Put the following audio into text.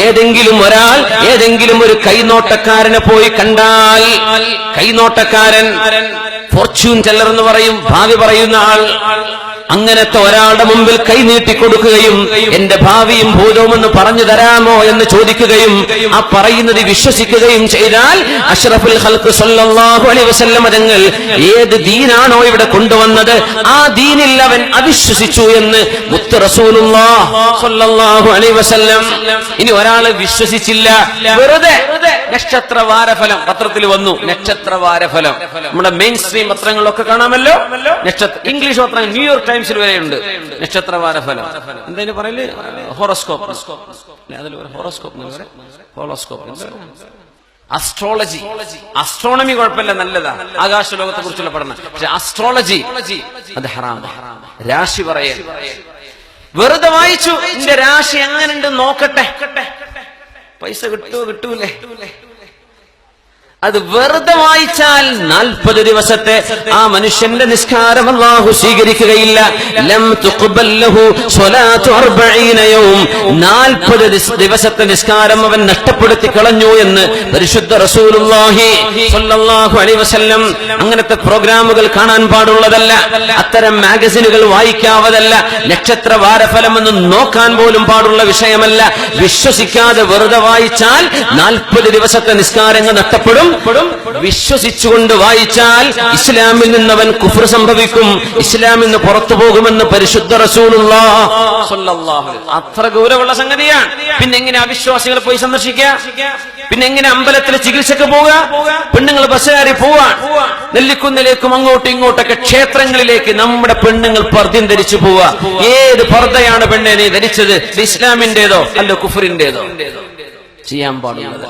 ഏതെങ്കിലും ഒരാൾ ഏതെങ്കിലും ഒരു കൈനോട്ടക്കാരനെ പോയി കണ്ടാൽ കൈനോട്ടക്കാരൻ ഫോർച്യൂൺ ചെല്ലർ എന്ന് പറയും ഭാവി പറയുന്ന ആൾ അങ്ങനത്തെ ഒരാളുടെ മുമ്പിൽ കൈ നീട്ടി കൊടുക്കുകയും എന്റെ ഭാവിയും ഭൂതവും എന്ന് പറഞ്ഞു തരാമോ എന്ന് ചോദിക്കുകയും ആ പറയുന്നത് വിശ്വസിക്കുകയും ചെയ്താൽ അഷ്റഫുൽ ഹൽക്ക് സല്ലല്ലാഹു അലൈഹി വസല്ലം തങ്ങൾ ഏത് ദീനാണോ ഇവിടെ കൊണ്ടുവന്നത് ആ ദീനിൽ അവൻ അവിശ്വസിച്ചു എന്ന് മുത്ത് റസൂലുള്ളാഹ് സല്ലല്ലാഹു അലൈഹി വസല്ലം. ഇനി ഒരാൾ വിശ്വസിച്ചില്ല വെറുതെ നക്ഷത്ര വാരഫലം പത്രത്തിൽ വന്നു. നക്ഷത്ര വാരഫലം നമ്മുടെ മെയിൻ സ്ട്രീം പത്രങ്ങളിലൊക്കെ കാണാമല്ലോ? നക്ഷത്ര ഇംഗ്ലീഷ് പത്രങ്ങൾ ന്യൂയോർക്ക് ടൈംസിൽ വരെയുണ്ട്. നക്ഷത്ര വാരഫലം എന്തായാലും പറയൽ? ഹോറോസ്കോപ്പ്. അതിൽ ഹോറോസ്കോപ്പ് അസ്ട്രോളജി അസ്ട്രോണമി കുഴപ്പമില്ല നല്ലതാ. ആകാശ ലോകത്തെ കുറിച്ചുള്ള പഠനം. പക്ഷെ അസ്ട്രോളജി അത് ഹറാം രാശി പറയൽ. വെറുതെ വായിച്ചു. എന്റെ രാശി എങ്ങനെയുണ്ട് നോക്കട്ടെ. പൈസ കിട്ടുമോ കിട്ടൂലേ അത് വെറുതെ വായിച്ചാൽ നാൽപ്പത് ദിവസത്തെ ആ മനുഷ്യന്റെ നിസ്കാരം അള്ളാഹു സ്വീകരിക്കുകയില്ല. ലം നാൽപ്പത് ദിവസത്തെ നിസ്കാരം അവൻ നഷ്ടപ്പെടുത്തി കളഞ്ഞു എന്ന് പരിശുദ്ധ അലൈഹി വസല്ലം അങ്ങനത്തെ പ്രോഗ്രാമുകൾ കാണാൻ പാടുള്ളതല്ല. അത്തരം മാഗസിനുകൾ വായിക്കാവതല്ല. നക്ഷത്ര വാരഫലം എന്ന് നോക്കാൻ പോലും പാടുള്ള വിഷയമല്ല. വിശ്വസിക്കാതെ വെറുതെ വായിച്ചാൽ നാൽപ്പത് ദിവസത്തെ നിസ്കാരങ്ങൾ നഷ്ടപ്പെടും. വിശ്വസിച്ചുകൊണ്ട് വായിച്ചാൽ ഇസ്ലാമിൽ നിന്നവൻ കുഫർ സംഭവിക്കും. ഇസ്ലാമിൽ നിന്ന് പുറത്തു പോകുമെന്ന് പരിശുദ്ധ റസൂലുള്ള അത്ര ഗൗരവമുള്ള സംഗതിയാണ്. പിന്നെ എങ്ങനെ അവിശ്വാസികൾ പോയി സന്ദർശിക്കുക? പിന്നെ എങ്ങനെ അമ്പലത്തിൽ ചികിത്സക്ക് പോവുക? പെണ്ണുങ്ങൾ ബസ് കയറി പോവാൻ നെല്ലിക്കുന്നിലേക്കും അങ്ങോട്ടും ഇങ്ങോട്ടൊക്കെ ക്ഷേത്രങ്ങളിലേക്ക് നമ്മുടെ പെണ്ണുങ്ങൾ പർദ്യം ധരിച്ചു പോവുക ഏത് പർദ്ദയാണ് പെണ്ണെ നീ ധരിച്ചത്? ഇസ്ലാമിന്റേതോ അല്ല കുഫറിന്റേതോ ചെയ്യാൻ പാടുള്ളത്